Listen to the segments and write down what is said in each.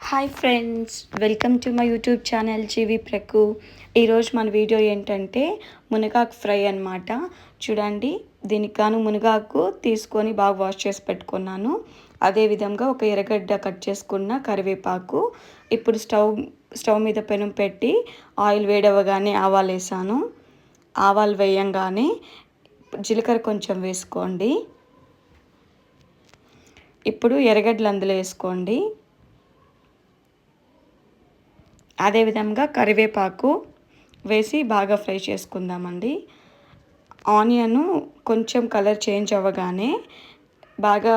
Hi friends welcome to my YouTube channel జీవి ప్రకు ఈరోజు మన వీడియో ఏంటంటే మునగాకు ఫ్రై అన్నమాట. చూడండి దీనికి గాను మునగాకు తీసుకొని బాగా వాష్ చేసి పెట్టుకున్నాను. అదేవిధంగా ఒక ఎర్రగడ్డ కట్ చేసుకున్న కరివేపాకు. ఇప్పుడు స్టవ్ స్టవ్ మీద పెనం పెట్టి ఆయిల్ వేడవగానే ఆవాలు వేసాను ఆవాలు వేయంగానే జీలకర్ర కొంచెం వేసుకోండి. ఇప్పుడు ఎర్రగడ్డలు అందులో వేసుకోండి. అదేవిధంగా కరివేపాకు వేసి బాగా ఫ్రై చేసుకుందామండి. ఆనియన్ కొంచెం కలర్ చేంజ్ అవ్వగానే బాగా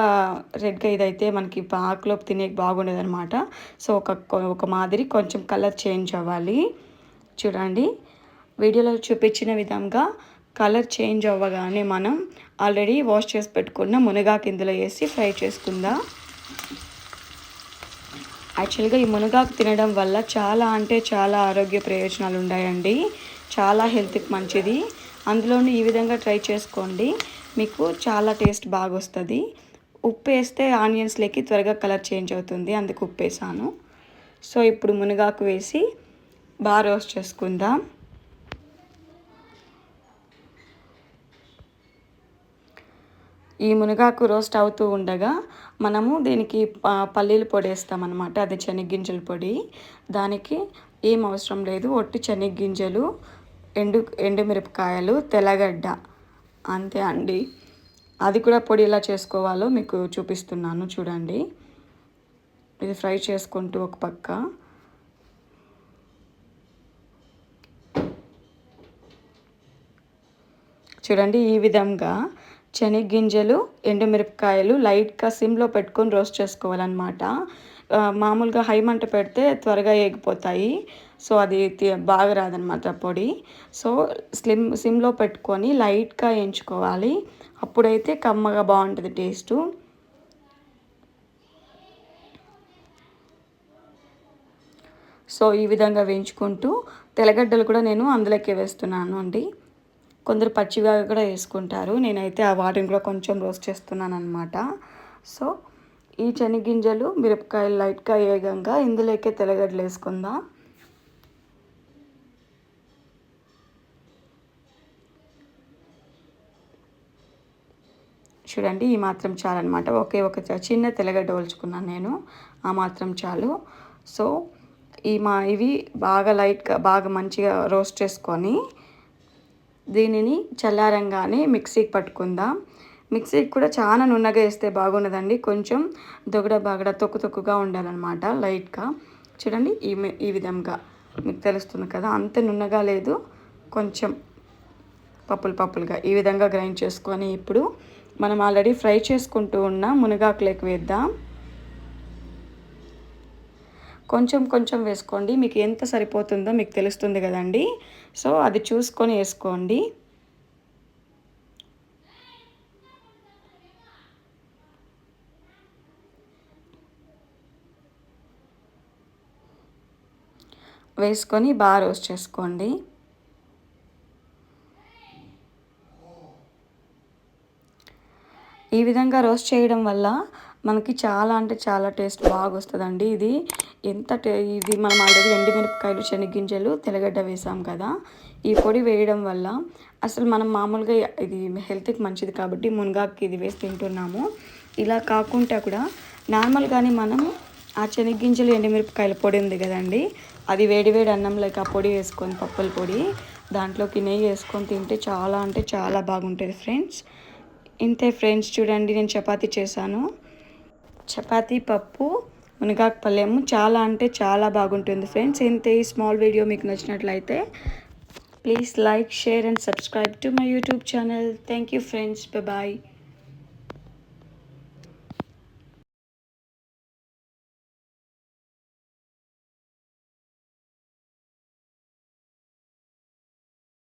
రెడ్గా ఇదైతే మనకి ఆకులోపు తినే బాగుండదు అనమాట సో ఒక ఒక మాదిరి కొంచెం కలర్ చేంజ్ అవ్వాలి. చూడండి. వీడియోలో చూపించిన విధంగా కలర్ చేంజ్ అవ్వగానే మనం ఆల్రెడీ వాష్ చేసి పెట్టుకున్న మునగాకు ఇందులో వేసి ఫ్రై చేసుకుందాం. యాక్చువల్గా ఈ మునగాకు తినడం వల్ల చాలా అంటే చాలా ఆరోగ్య ప్రయోజనాలు ఉన్నాయండి చాలా హెల్త్కి మంచిది. అందులోని ఈ విధంగా ట్రై చేసుకోండి. మీకు చాలా టేస్ట్ బాగా వస్తుంది ఉప్పు వేస్తే ఆనియన్స్లోకి త్వరగా కలర్ చేంజ్ అవుతుంది. అందుకు ఉప్పు వేసాను. సో ఇప్పుడు మునగాకు వేసి బాగా రోస్ట్ చేసుకుందాం. ఈ మునగాకు రోస్ట్ అవుతూ ఉండగా మనము దీనికి పల్లీలు పొడి వేస్తామన్నమాట. అది శనగ్గింజల పొడి. దానికి ఏం అవసరం లేదు. ఒట్టి శనగ్గింజలు ఎండు ఎండుమిరపకాయలు తెల్లగడ్డ. అంతే అండి. అది కూడా పొడి ఎలా చేసుకోవాలో మీకు చూపిస్తున్నాను చూడండి. ఇది ఫ్రై చేసుకుంటూ ఒక పక్క. చూడండి ఈ విధంగా శనగగింజలు ఎండుమిరపకాయలు లైట్గా సిమ్లో పెట్టుకొని రోస్ట్ చేసుకోవాలన్నమాట. మామూలుగా హై మంట పెడితే త్వరగా ఏగిపోతాయి. సో అది బాగా రాదనమాట పొడి. సో స్లిమ్ సిమ్లో పెట్టుకొని లైట్గా వేయించుకోవాలి అప్పుడైతే కమ్మగా బాగుంటుంది టేస్టు. సో ఈ విధంగా వేయించుకుంటూ తెల్లగడ్డలు కూడా నేను అందులోకి వేస్తున్నాను అండి. కొందరు పచ్చిగా కూడా వేసుకుంటారు. నేనైతే ఆ వాటిని కూడా కొంచెం రోస్ట్ చేస్తున్నాను అనమాట సో ఈ శనగింజలు మిరపకాయలు లైట్గా వేగంగా ఇందులోకే తెల్లగడ్డలు వేసుకుందాం. చూడండి ఈ మాత్రం చాలన్నమాట. ఒకే ఒక చిన్న తెల్లగడ్డ ఒలుచుకున్నాను నేను. ఆ మాత్రం చాలు. సో ఈ మా ఇవి బాగా లైట్గా బాగా మంచిగా రోస్ట్ చేసుకొని దీనిని చల్లారంగానే మిక్సీకి పట్టుకుందాం. మిక్సీకి కూడా చాలా నున్నగా వేస్తే బాగున్నదండి కొంచెం దొగడ బాగడ తొక్కు తొక్కుగా ఉండాలన్నమాట లైట్గా. చూడండి ఈ ఈ విధంగా. మీకు తెలుస్తుంది కదా అంత నున్నగా లేదు. కొంచెం పప్పులు పప్పులుగా ఈ విధంగా గ్రైండ్ చేసుకొని ఇప్పుడు మనం ఆల్రెడీ ఫ్రై చేసుకుంటూ ఉన్న మునగాకులకు వేద్దాం. కొంచెం కొంచెం వేసుకోండి. మీకు ఎంత సరిపోతుందో మీకు తెలుస్తుంది కదండి. సో అది చూసుకొని వేసుకోండి. వేసుకొని బాగా రోస్ట్ చేసుకోండి. ఈ విధంగా రోస్ట్ చేయడం వల్ల మనకి చాలా అంటే చాలా టేస్ట్ బాగా వస్తుందండి ఇది ఎంత టే ఇది మనం ఆల్రెడీ ఎండుమిరపకాయలు శనగింజలు తెల్లగడ్డ వేసాం కదా. ఈ పొడి వేయడం వల్ల అసలు మనం మామూలుగా ఇది హెల్త్కి మంచిది కాబట్టి మునగాకు ఇది వేసి తింటున్నాము. ఇలా కాకుండా కూడా నార్మల్గానే మనం ఆ శనగింజలు ఎండుమిరపకాయల పొడి ఉంది కదండి. అది వేడి వేడి అన్నంలోకి ఆ పొడి వేసుకొని పప్పుల పొడి దాంట్లోకి నెయ్యి వేసుకొని తింటే చాలా అంటే చాలా బాగుంటుంది ఫ్రెండ్స్. ఇంతే ఫ్రెండ్స్ చూడండి నేను చపాతీ చేశాను. చపాతీ పప్పు మునగాకు పల్లెము చాలా అంటే చాలా బాగుంటుంది ఫ్రెండ్స్. ఇంత ఈ స్మాల్ వీడియో మీకు నచ్చినట్లయితే please like share and subscribe to my YouTube channel. Thank you friends bye.